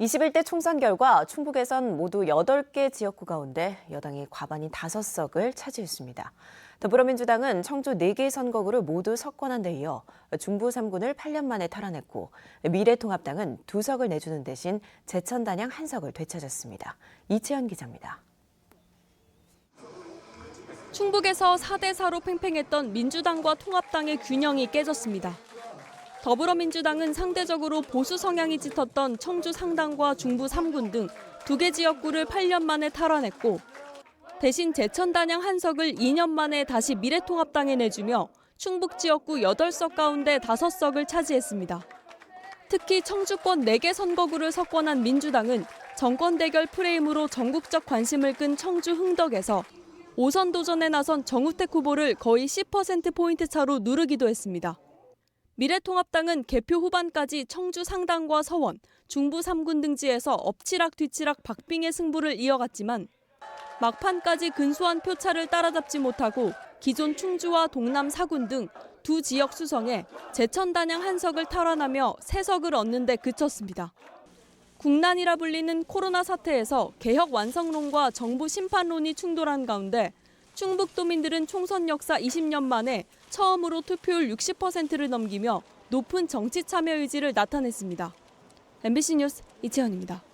21대 총선 결과 충북에선 모두 8개 지역구 가운데 여당이 과반인 5석을 차지했습니다. 더불어민주당은 청주 4개 선거구를 모두 석권한 데 이어 중부 3군을 8년 만에 탈환했고 미래통합당은 2석을 내주는 대신 제천단양 1석을 되찾았습니다. 이채연 기자입니다. 충북에서 4대 4로 팽팽했던 민주당과 통합당의 균형이 깨졌습니다. 더불어민주당은 상대적으로 보수 성향이 짙었던 청주 상당과 중부 3군 등 두 개 지역구를 8년 만에 탈환했고 대신 제천 단양 한석을 2년 만에 다시 미래통합당에 내주며 충북 지역구 8석 가운데 5석을 차지했습니다. 특히 청주권 4개 선거구를 석권한 민주당은 정권 대결 프레임으로 전국적 관심을 끈 청주 흥덕에서 5선 도전에 나선 정우택 후보를 거의 10%포인트 차로 누르기도 했습니다. 미래통합당은 개표 후반까지 청주 상당과 서원, 중부 3군 등지에서 엎치락 뒤치락 박빙의 승부를 이어갔지만 막판까지 근소한 표차를 따라잡지 못하고 기존 충주와 동남 4군 등 두 지역 수성에 제천 단양 한석을 탈환하며 세석을 얻는 데 그쳤습니다. 국난이라 불리는 코로나 사태에서 개혁 완성론과 정부 심판론이 충돌한 가운데 충북도민들은 총선 역사 20년 만에 처음으로 투표율 60%를 넘기며 높은 정치 참여 의지를 나타냈습니다. MBC 뉴스 이채연입니다.